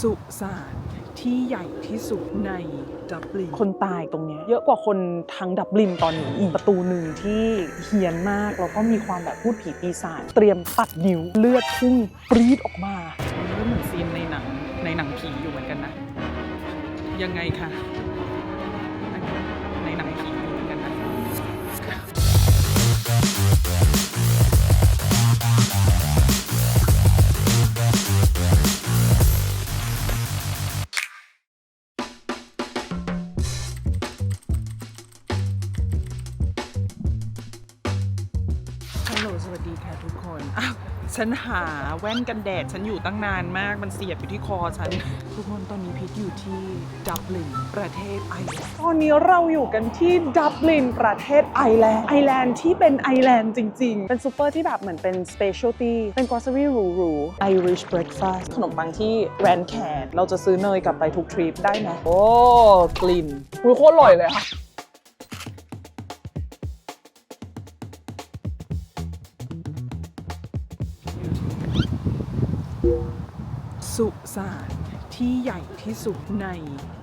สุสานที่ใหญ่ที่สุดในดับลินคนตายตรงเนี้ยเยอะกว่าคนทั้งดับลินตอนนี้อีกประตูหนึ่งที่เฮี้ยนมากแล้วก็มีความแบบพูดผีปีศาจเตรียมตัดนิ้วเลือดพุ่งปรี๊ดออกมามันก็เหมือนซีนในหนังในหนังผีอยู่เหมือนกันนะ ยังไงคะ ฉันหาแว่นกันแดด ฉันอยู่ตั้งนานมากมันเสียบอยู่ที่คอฉัน ทุกคนตอนนี้พีทอยู่ที่ดับลินประเทศไอร์แลนด์ตอนนี้เราอยู่กันที่ดับลินประเทศไอร์แลนด์ไอร์แลนด์ที่เป็นไอร์แลนด์จริง ๆ เป็นซูเปอร์ที่แบบเหมือนเป็น specialty เป็น grocery หรูๆ Irish breakfast ขนมปังที่แรนแคนเราจะซื้อเนยกลับไปทุกทริปได้ไหมโอ้กลิ่นอุ้ยโคตรอร่อยเลยค่ะ สุสานที่ใหญ่ที่สุดใน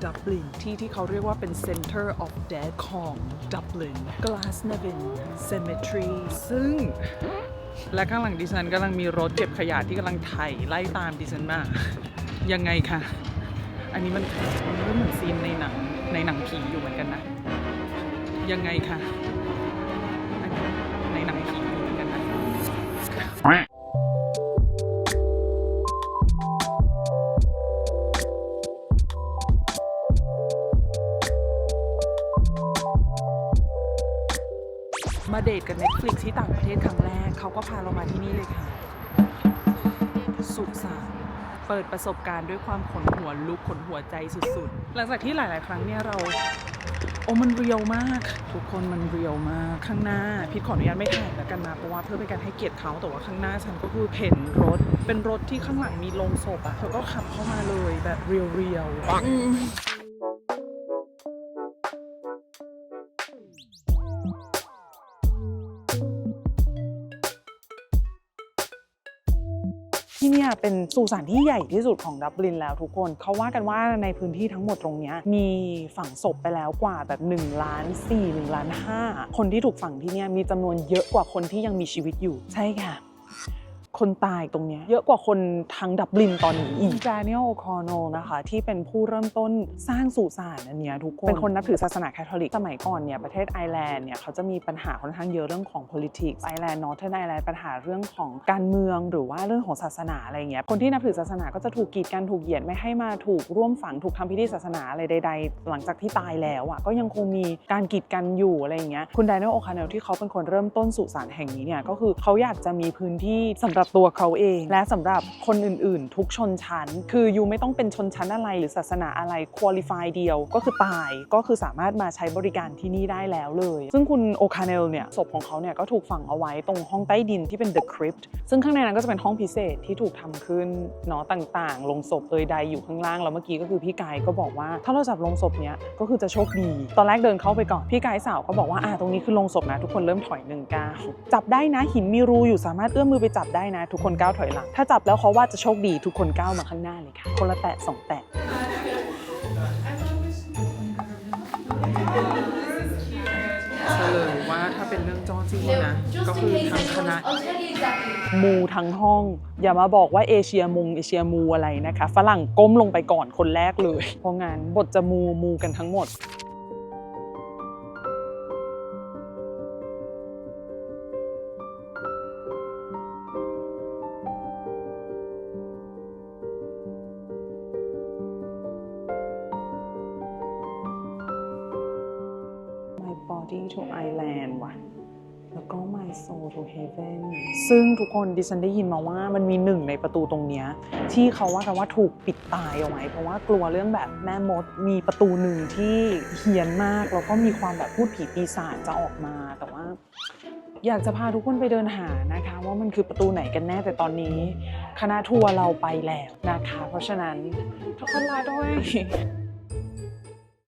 ดับลินที่ที่เขาเรียกว่าเป็น Center of Death ของดับลิน Glasnevin Cemetery ซึ่งและข้างหลังดิฉันกำลังมีรถเก็บขยะที่กำลังไถไล่ตามดิฉันมา ยังไงคะ อันนี้มันมันก็เหมือนซีนในหนังในหนังผีอยู่เหมือนกันนะ ยังไงคะ มาเดทกับ Netflix ที่ต่างประเทศครั้งแรก เขาก็พาเรามาที่นี่เลยค่ะ สุสานเปิดประสบการณ์ด้วยความขนหัวลุกขนหัวใจสุดๆ หลังจากที่หลาย ๆ ครั้งเนี่ยเรา โอ้มันเรียวมาก ทุกคนมันเรียวมากข้างหน้าพี่ขออนุญาตไม่ถ่ายแล้วกันนะเพราะว่าเพื่อเป็นการให้เกียรติเขาแต่ว่าข้างหน้าฉันก็คือเห็นรถ เป็นรถที่ข้างหลังมีโลงศพอะเธอก็ขับเข้ามาเลยแบบเรียวๆ เป็นสุสานที่ใหญ่ที่สุดของดับลินแล้วทุกคนเขาว่ากันว่าในพื้นที่ทั้งหมดตรงนี้มีฝังศพไปแล้วกว่าแบบ1ล้าน4 1ล้าน5คนที่ถูกฝังที่นี่มีจำนวนเยอะกว่าคนที่ยังมีชีวิตอยู่ใช่ค่ะ คนตายตรงเนี้ยเยอะกว่าคนทั้งดับลินตอนนี้อีกจาเนียลโอคอนโนนะคะ ที่เป็นผู้เริ่มต้นสร้างสุสานอันเนี้ยทุกคน เป็นคนนับถือศาสนาคาทอลิก สมัยก่อนเนี่ยประเทศไอร์แลนด์เนี่ยเขาจะมีปัญหาค่อนข้างเยอะเรื่องของ politics ไอร์แลนด์ northern ไอร์แลนด์ปัญหาเรื่องของการเมืองหรือว่าเรื่องของศาสนาอะไรเงี้ยคนที่นับถือศาสนาก็จะถูกกีดกันถูกเหยียดไม่ให้มาถูกร่วมฝังถูกทำพิธีศาสนาอะไรใด ๆ หลังจากที่ตายแล้วอะก็ยังคงมีการกีดกันอยู่อะไรอย่างเงี้ยคุณไดเนลโอคาเนลที่เขาเป็นคนเริ่มต้นสุสานแห่งนี้เนี่ยก็คือเขาอยากจะมีพื้นที่สำหรับตัวเขาเอง และสำหรับคนอื่นๆ ทุกชนชั้น คือยูไม่ต้องเป็นชนชั้นอะไรหรือศาสนาอะไรคุริฟายเดียวก็คือตายก็คือสามารถมาใช้บริการที่นี่ได้แล้วเลย ซึ่งคุณโอคาเนลเนี่ยศพของเขาเนี่ยก็ถูกฝังเอาไว้ตรงห้องใต้ดินที่เป็น The Crypt ซึ่งข้างในนั้นก็จะเป็นห้องพิเศษที่ถูกทำขึ้นเนาะต่างๆ ลงศพเอยใดอยู่ข้างล่างแล้วเมื่อกี้ก็คือพี่กายก็บอกว่าถ้าเราจับลงศพเนี้ยก็คือจะโชคดี ตอนแรกเดินเข้าไปก่อนพี่กายสาวก็บอกว่าอ่าตรงนี้คือลงศพนะทุกคนเริ่มถอยหนึ่งก้าวจับได้นะหินมีรูอยู่สามารถเอื้อมมือไปจับได้นะทุกคนก้าวถอยหลัง ถ้าจับแล้วเขาว่าจะโชคดีทุกคนก้าวมาข้างหน้าเลยค่ะ คนละแตะสองแตะเฉลยว่าถ้าเป็นเรื่องจอจี้นะ ก็ Just คือ in case ทาง anyone, คณะ I'll tell you exactly. มูทั้งห้อง อย่ามาบอกว่าเอเชียมุงเอเชียมูอะไรนะคะ ฝรั่งก้มลงไปก่อนคนแรกเลย เพราะงั้นบทจะมูมูกันทั้งหมด คนดิฉันได้ยินมาว่ามันมีหนึ่งในประตูตรงเนี้ยที่เขาว่ากันว่าถูกปิดตายเอาไว้ เพราะว่ากลัวเรื่องแบบแม่มดมีประตูหนึ่งที่เฮี้ยนมากแล้วก็มีความแบบพูดผีปีศาจจะออกมาแต่ว่า อยากจะพาทุกคนไปเดินหานะคะ ว่ามันคือประตูไหนกันแน่แต่ตอนนี้ คณะทัวร์เราไปแล้วนะคะ เพราะฉะนั้นทุกคนรอด้วย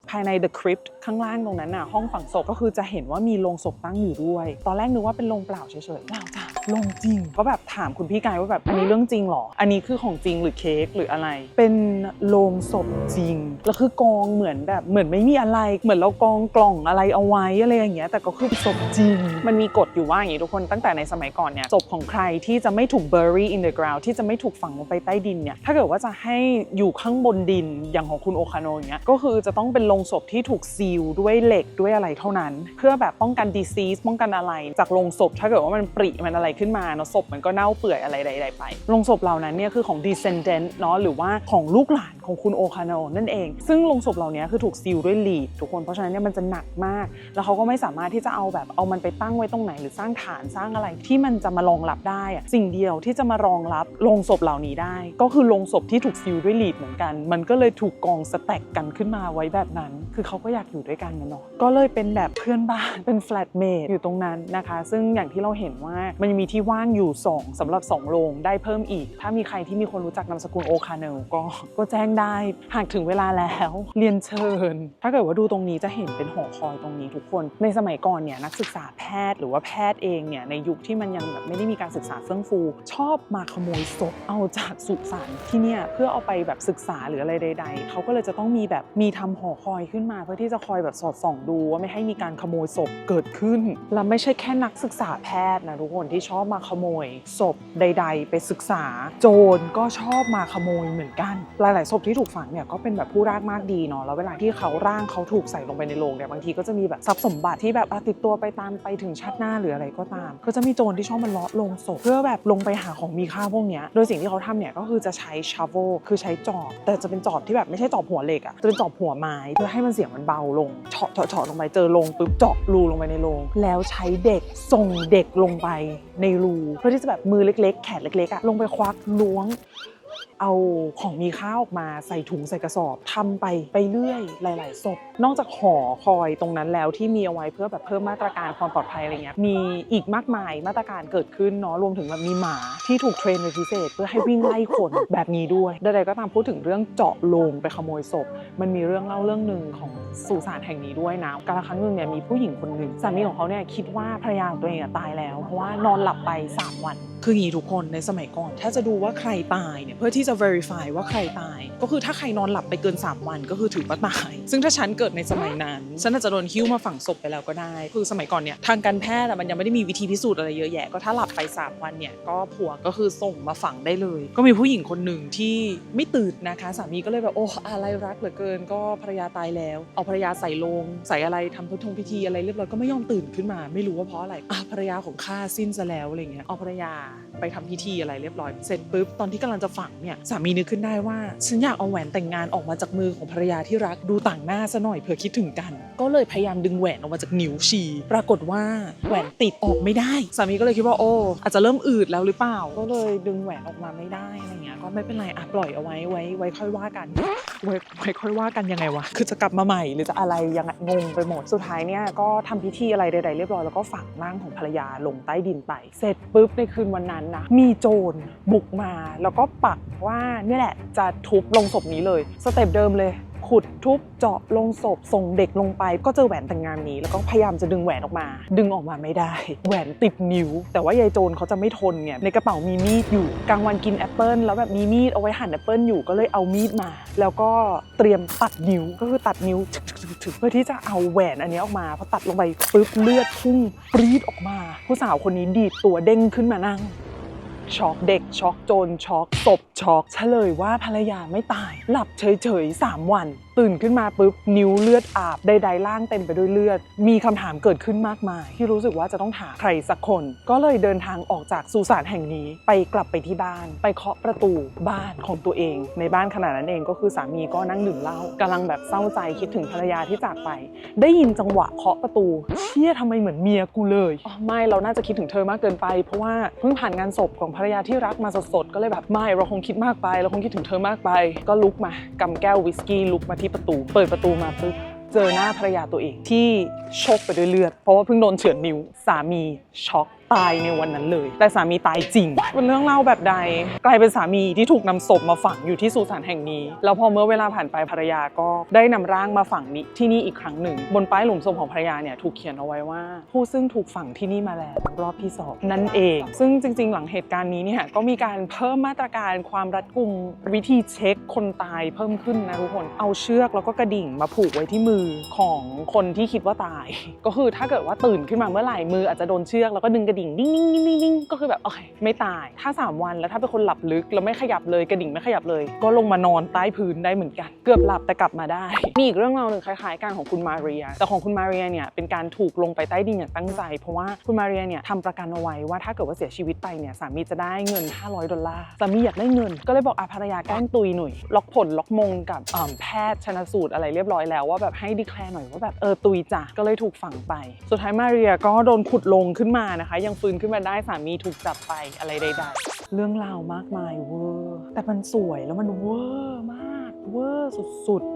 ภายใน The Crypt ข้างล่างตรงนั้นน่ะห้องฝังศพก็คือจะเห็นว่ามีโลงศพตั้งอยู่ด้วย ตอนแรกนึกว่าเป็นโลงเปล่าเฉยๆเปล่าจ้ะโลงจริง ก็แบบถามคุณพี่กายว่าแบบอันนี้เรื่องจริงเหรอ อันนี้คือของจริงหรือเค้กหรืออะไร เป็นโลงศพจริง แล้วคือกองเหมือนแบบเหมือนไม่มีอะไร เหมือนเรากองกล่องอะไรเอาไว้อะไรอย่างเงี้ย แต่ก็คือศพจริง มันมีกฎอยู่ว่าอย่างนี้ทุกคนตั้งแต่ในสมัยก่อนเนี่ยศพของใครที่จะไม่ถูก bury in the ground ที่จะไม่ถูกฝังลงไปใต้ดินเนี่ย ถ้าเกิดว่าจะให้อยู่ข้างบนดินอย่างของคุณโอคาโนอย่างเงี้ยก็คือจะต้องเป็นโลงงศพที่ถูกซีลด้วยเหล็กด้วยอะไรเท่านั้น เพื่อแบบป้องกัน disease ป้องกันอะไร จากโลงศพถ้าเกิดว่ามันปริมันอะไรขึ้นมาเนาะศพมันก็เน่าเปื่อยอะไรใดๆไปโลงศพเหล่านั้นเนี่ยคือของ descendant เนาะหรือว่าของลูกหลานของคุณโอคาโนนั่นเอง ซึ่งโลงศพเหล่านี้คือถูกซีลด้วยลีดทุกคนเพราะฉะนั้นเนี่ยมันจะหนักมาก แล้วเขาก็ไม่สามารถที่จะเอาแบบเอามันไปตั้งไว้ตรงไหนหรือสร้างฐานสร้างอะไรที่มันจะมารองรับได้อะสิ่งเดียวที่จะมารองรับโลงศพเหล่านี้ได้ ก็คือโลงศพที่ถูกซีลด้วยลีดเหมือนกัน มันก็เลยถูกกองสแต็กกันขึ้นมาไว้แบบนั้นคือเขาก็อยากอยู่ด้วยกันนะเนาะก็เลยเป็นแบบเพื่อนบ้านเป็นแฟลตเมทอยู่ตรงนั้นนะคะ ซึ่งอย่างที่เราเห็นว่ามันยังมีที่ว่างอยู่ 2สำหรับ 2 โรงได้เพิ่มอีก ถ้ามีใครที่มีคนรู้จักนามสกุลโอคาเนลก็ก็แจ้งได้หากถึงเวลาแล้ว เรียนเชิญ ถ้าเกิดว่าดูตรงนี้จะเห็นเป็นหอคอยตรงนี้ทุกคน ในสมัยก่อนเนี่ยนักศึกษาแพทย์หรือว่าแพทย์เองเนี่ยในยุคที่มันยังแบบไม่ได้มีการศึกษาเฟื่องฟู ชอบมาขโมยศพเอาจากสุสานที่เนี่ยเพื่อเอาไปแบบศึกษาหรืออะไรใด ๆเขาก็เลยจะต้องมีแบบมีทำหอคอยขึ้นมาเพื่อที่จะคอยแบบสอดส่องดูว่าไม่ให้มีการขโมยศพเกิดขึ้น และไม่ใช่แค่นักศึกษาแพทย์นะทุกคนที่ชอบมาขโมยศพใด ๆ ไปศึกษา โจรก็ชอบมาขโมยเหมือนกัน หลาย ๆ ศพที่ถูกฝังเนี่ยก็เป็นแบบผู้รากมากดีเนาะแล้วเวลาที่เขาร่างเขาถูกใส่ลงไปในโลงเนี่ยบางทีก็จะมีแบบทรัพย์สมบัติที่แบบติดตัวไปตามไปถึงชาติหน้าหรืออะไรก็ตาม ก็จะมีโจรที่ชอบมาเลาะลงศพเพื่อแบบลงไปหาของมีค่าพวกเนี้ยโดยสิ่งที่เขาทำเนี่ยก็คือจะใช้ช o เวคือใช้จอบแต่จะเป็นจอบที่แบบไม่ใช่จอบหัวเหล็กอะจะเป็นจอบหัวไม้พื่อให้มันเสียงมันเบาลงเฉาะเฉาะเฉาะลงไปเจอโลงปุ๊บเจาะรูลงไปในโลงแล้วใช้เด็กส่งเด็กลงไปในรูเพื่อที่จะแบบมือเล็ก ๆ แขนเล็กๆอะลงไปควักล้วงเอาของมีค่าออกมาใส่ถุงใส่กระสอบทำไปไปเรื่อยหลาย ๆ ศพ นอกจากหอคอยตรงนั้นแล้วที่มีเอาไว้เพื่อแบบเพิ่มมาตรการความปลอดภัยอะไรเงี้ยมีอีกมากมายมาตรการเกิดขึ้นเนาะรวมถึงแบบมีหมาที่ถูกเทรนเป็นพิเศษ เพื่อให้วิ่งไล่คนแบบนี้ด้วยใดๆก็ตามพูดถึงเรื่องเจาะลงไปขโมยศพ มันมีเรื่องเล่าเรื่องหนึ่งของสุสานแห่งนี้ด้วยนะกาลครั้งหนึ่งเนี่ยมีผู้หญิงคนหนึ่งสามีของเขาเนี่ยคิดว่าภรรยาของตัวเองตายแล้วเพราะว่านอนหลับไป 3 วัน คืออย่างนี้ทุกคนในสมัยก่อน ถ้าจะดูว่าใครตายเนี่ยเพื่อที่จะ verify ว่าใครตาย ก็คือถ้าใครนอนหลับไปเกิน 3 วันก็คือถือว่าตาย ซึ่งถ้าฉันเกิดในสมัยนั้นฉันอาจจะโดนหิ้วมาฝังศพไปแล้วก็ได้ คือสมัยก่อนเนี่ยทางการแพทย์มันยังไม่ได้มีวิธีพิสูจน์อะไรเยอะแยะก็ถ้าหลับไป 3 วันเนี่ยก็ผัวก็คือส่งมาฝังได้เลย ก็มีผู้หญิงคนหนึ่งที่ไม่ตื่นนะคะ สามีก็เลยแบบโอ้อะไรรักเหลือเกิน ก็ภรรยาตายแล้ว เอาภรรยาใส่ลง ใส่อะไรทำพิธงพิธีอะไรเรียบร้อยก็ไม่ยอมตื่นขึ้นมา ไม่รู้ว่าเพราะอะไรอะภรรยาของข้าสิ้นซะแล้วอะไรเงี้ยเอาภรรยาไปทำพิธีอะไรเรียบร้อยเสร็จปุ๊บตอนที่กำลังจะฝังเนี่ยสามีนึกขึ้นได้ว่าฉันอยากเอาแหวนแต่งงานออกมาจากมือของภรรยาที่รักดูต่างหน้าซะหน่อยเผื่อคิดถึงกัน ก็เลยพยายามดึงแหวนออกมาจากนิ้วชี ปรากฏว่าแหวนติดออกไม่ได้ สามีก็เลยคิดว่าโอ้อาจจะเริ่มอืดแล้วหรือเปล่า ก็เลยดึงแหวนออกมาไม่ได้อะไรเงี้ยก็ไม่เป็นไรอะปล่อยเอาไว้ไว้ไว้ค่อยว่ากันไว้ไว้ค่อยว่ากันยังไงวะคือจะกลับมาใหม่หรือจะอะไรยังไงงงไปหมดสุดท้ายเนี่ยก็ทำพิธีอะไรใดๆเรียบร้อยแล้วก็ฝังร่างของภรรยาลงใต้ดินไป เสร็จปุ๊บในคืนวันนั้นนะมีโจรบุกมาแล้วก็ปักว่าเนี่ยแหละจะทุบลงศพนี้เลยสเต็ปเดิมเลย ขุดทุบเจาะลงศพส่งเด็กลงไป ก็เจอแหวนแต่งงานนี้ แล้วก็พยายามจะดึงแหวนออกมา ดึงออกมาไม่ได้ แหวนติดนิ้ว แต่ว่ายายโจรเขาจะไม่ทนไงในกระเป๋ามีมีดอยู่กลางวันกินแอปเปิลแล้วแบบมีมีดเอาไว้หั่นแอปเปิลอยู่ก็เลยเอามีดมา แล้วก็เตรียมตัดนิ้วก็คือตัดนิ้วถึกๆๆเพื่อที่จะเอาแหวนอันนี้ออกมาพอตัดลงไปปุ๊บเลือดพุ่งปรี๊ดออกมา ผู้สาวคนนี้ดีดตัวเด้งขึ้นมานั่ง ช็อกเด็กช็อกโจรช็อกศพช็อกเฉลยว่าภรรยาไม่ตาย หลับเฉยๆ3วันตื่นขึ้นมาปุ๊บนิ้วเลือดอาบใดๆล่างเต็มไปด้วยเลือด มีคำถามเกิดขึ้นมากมาย ที่รู้สึกว่าจะต้องถามใครสักคน ก็เลยเดินทางออกจากสุสานแห่งนี้ไปกลับไปที่บ้าน ไปเคาะประตูบ้านของตัวเอง ในบ้านขนาดนั้นเองก็คือสามีก็นั่งดื่มเหล้ากำลังแบบเศร้าใจคิดถึงภรรยาที่จากไป ได้ยินจังหวะเคาะประตูเชี่ยทำไมเหมือนเมียกูเลยอ๋อไม่เราน่าจะคิดถึงเธอมากเกินไป เพราะว่าเพิ่งผ่านงานศพของภรรยาที่รักมาสดๆก็เลยแบบไม่เราคงคิดมากไป เราคงคิดถึงเธอมากไป ก็ลุกมากำแก้ววิสกี้ลุกมาที่ประตู เปิดประตูมาปุ๊บเจอหน้าภรรยาตัวเองที่ชกไปด้วยเลือด เพราะว่าเพิ่งโดนเฉือนนิ้วสามีช็อก ตายในวันนั้นเลย แต่สามีตายจริง เป็นเรื่องเล่าแบบใด กลายเป็นสามีที่ถูกนำศพมาฝังอยู่ที่สุสานแห่งนี้ แล้วพอเมื่อเวลาผ่านไปภรรยาก็ได้นำร่างมาฝังนี้ที่นี่อีกครั้งหนึ่ง บนป้ายหลุมศพของภรรยาเนี่ยถูกเขียนเอาไว้ว่า ผู้ซึ่งถูกฝังที่นี่มาแล้วรอบที่สองนั่นเอง ซึ่งจริง ๆ หลังเหตุการณ์นี้เนี่ยก็มีการเพิ่มมาตรการความรัดกุมวิธีเช็คคนตายเพิ่มขึ้นนะทุกคน เอาเชือกแล้วก็กระดิ่งมาผูกไว้ที่มือของคนที่คิดว่าตาย ก็คือถ้าเกิดว่าตื่นขึ้นมาเมื่อไหร่มืออาจจะโดนเชือกแล้วก็ดึงกระดิ่งดิ้งดิ้งดิ้งดิ้งดิ้งก็คือแบบโอเคไม่ตาย ถ้า 3 วันแล้วถ้าเป็นคนหลับลึกแล้วไม่ขยับเลยกระดิ่งไม่ขยับเลย ก็ลงมานอนใต้พื้นได้เหมือนกัน เกือบหลับแต่กลับมาได้มีอีกเรื่องราวหนึ่งคล้ายๆกันของคุณมาเรีย แต่ของคุณมาเรียเนี่ยเป็นการถูกลงไปใต้ดินอย่างตั้งใจ เพราะว่าคุณมาเรียเนี่ยทำประกันเอาไว้ว่าถ้าเกิดว่าเสียชีวิตไปเนี่ยสามีจะได้เงิน 500 ดอลลาร์สามีอยากได้เงิน ก็เลยบอกอาภรรยาแกล้งตุยหน่อยล็อกผลล็อกมงกับแพทย์ชนสูตรอะไรเรียบร้อยแล้วว่าแบบให้ดีแคลร์หน่อยว่าแบบเออตุยจ้ะก็เลยถูกฝังไป สุดท้ายมาเรียก็โดนขุดลงขึ้นมานะคะยงฟื้นขึ้นมาได้สามีถูกจับไปอะไรใดๆ เรื่องราวมากมายเวอร์ แต่มันสวยแล้วมันเวอร์มาก เวอร์สุดๆ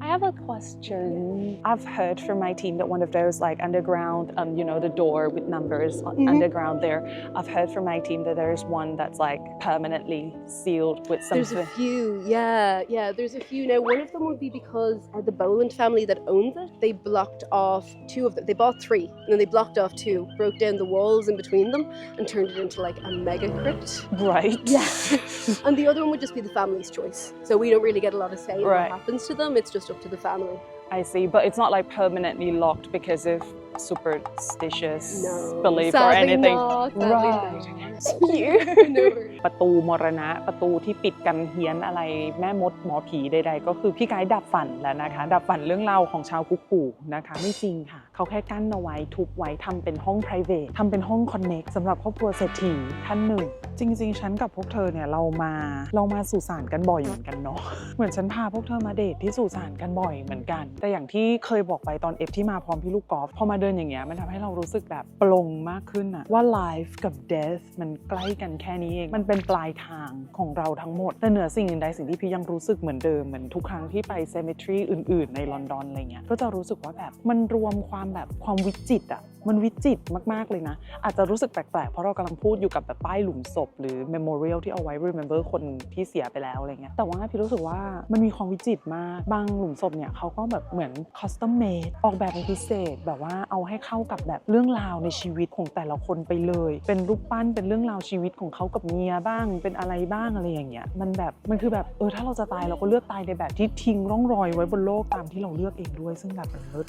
I have a question. I've heard from my team that one of those like underground, um, you know, the door with numbers on Mhm. underground there. I've heard from my team that there's one that's like permanently sealed with There's a few, yeah, yeah. There's a few now. One of them would be because uh, the Boland family that owns it, they blocked off two of them. They bought three, and then they blocked off two, broke down the walls in between them, and turned it into like a mega crypt. Right. Yeah. and the other one would just be the family's choice. So we don't really get a lot of say in Right. what happens to them. It's just up to the family. I see, but it's not like permanently locked because of superstitious No. belief or sadly anything. Not, sadly Right. not. no. ประตูมรณะประตูที่ปิดกันเฮียนอะไรแม่มดหมอผีใดๆ ก็คือพี่ไกด์ดับฝันแล้วนะคะ ดับฝันเรื่องราวของชาวกุกกูนะคะ ไม่จริงค่ะ เขาแค่กั้นเอาไว้ทุบไว้ทำเป็นห้อง p r i v a t ทำเป็นห้อง Connect สำหรับครอบครัวเศรษฐีท่านหนึ่ง จริง ๆ ฉันกับพวกเธอเนี่ยเรามาเรามาสู่สารกันบ่อยเหมือนกันเนาะเหมือนฉันพาพวกเธอมาเดทที่สู่สารกันบ่อยเหมือนกัน แต่อย่างที่เคยบอกไปตอนเอฟที่มาพร้อมพี่ลูกกอล์ฟพอมาเดินอย่างเงี้ยมันทำให้เรารู้สึกแบบปลงมากขึ้นอะว่า life กับ death มันใกล้กันแค่นี้เอง มันเป็นปลายทางของเราทั้งหมด แต่เหนือสิ่งอื่นใดสิ่งที่พี่ยังรู้สึกเหมือนเดิม เหมือนทุกครั้งที่ไปเซมิทรีอื่น ๆ ในลอนดอนอะไรเงี้ยก็จะรู้สึกว่าแบบมันรวมความแบบความวิจิตอะ มันวิจิตรมากๆเลยนะ อาจจะรู้สึกแปลกๆ เพราะเรากำลังพูดอยู่กับแบบป้ายหลุมศพ หรือ memorial ที่เอาไว้ remember คนที่เสียไปแล้วอะไรเงี้ยแต่ว่าพี่รู้สึกว่ามันมีความวิจิตรมาก บางหลุมศพเนี่ยเขาก็แบบเหมือน custom made ออกแบบเป็นพิเศษ แบบว่าเอาให้เข้ากับแบบเรื่องราวในชีวิตของแต่ละคนไปเลย เป็นรูปปั้นเป็นเรื่องราวชีวิตของเขากับเมียบ้าง เป็นอะไรบ้างอะไรอย่างเงี้ยมันแบบมันคือแบบเออถ้าเราจะตายเราก็เลือกตายในแบบที่ทิ้งร่องรอยไว้บนโลกตามที่เราเลือกเองด้วยซึ่งแบบมันเลิศ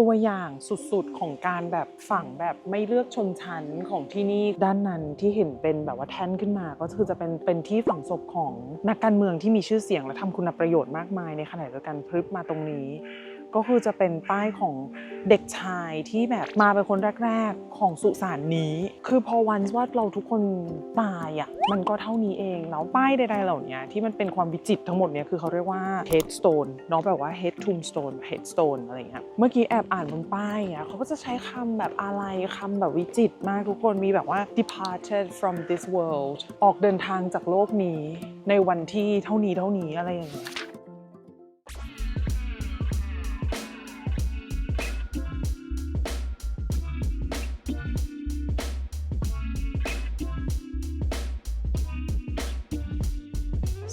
ตัวอย่างสุดๆของการแบบฝังแบบไม่เลือกชนชั้นของที่นี่ด้านนั้นที่เห็นเป็นแบบว่าแท่นขึ้นมา ก็คือจะเป็นเป็นที่ฝังศพของนักการเมืองที่มีชื่อเสียงและทำคุณประโยชน์มากมายในขณะเดียวกันพลึบมาตรงนี้ ก็คือจะเป็นป้ายของเด็กชายที่แบบมาเป็นคนแรก ๆ ของสุสานนี้ คือพอวันว่าเราทุกคนตายอะมันก็เท่านี้เองแล้วป้ายใดๆเหล่านี้ที่มันเป็นความวิจิตรทั้งหมดเนี่ยคือเขาเรียกว่า headstone เนาะแบบว่า head tombstone headstone อะไรเงี้ยเมื่อกี้แอบอ่านบนป้ายอะเขาก็จะใช้คำแบบอะไรคำแบบวิจิตรมากทุกคนมีแบบว่า departed from this world ออกเดินทางจากโลกนี้ในวันที่เท่านี้เท่านี้อะไรอย่างเงี้ย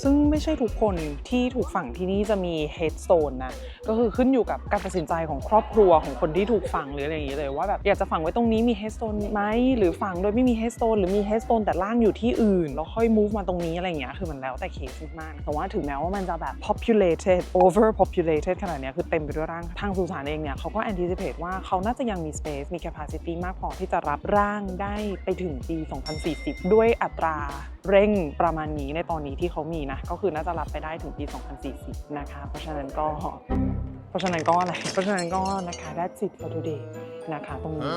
ซึ่งไม่ใช่ทุกคนที่ถูกฝังที่นี่จะมี headstone นะ ก็คือขึ้นอยู่กับการตัดสินใจของครอบครัวของคนที่ถูกฝังหรืออะไรอย่างนี้เลยว่าแบบอยากจะฝังไว้ตรงนี้มี headstone ไหมหรือฝังโดยไม่มี headstone หรือมี headstone แต่ร่างอยู่ที่อื่น แล้วค่อย move มาตรงนี้อะไรอย่างเงี้ยคือมันแล้วแต่เคสมากแต่ว่าถึงแม้ว่ามันจะแบบ populated over populated ขนาดเนี้ยคือเต็มไปด้วยร่างทางสุสานเองเนี่ยเขาก็ anticipate ว่าเขาน่าจะยังมี space มี capacity มากพอที่จะรับร่างได้ไปถึงปี 2040 ด้วยอัตรา เร่งประมาณนี้ในตอนนี้ที่เขามีนะ ก็คือน่าจะรับไปได้ถึงปี 2040 นะคะ เพราะฉะนั้นก็ เพราะฉะนั้นก็อะไร เพราะฉะนั้นก็นะคะ that's it for today นะคะตรงนี้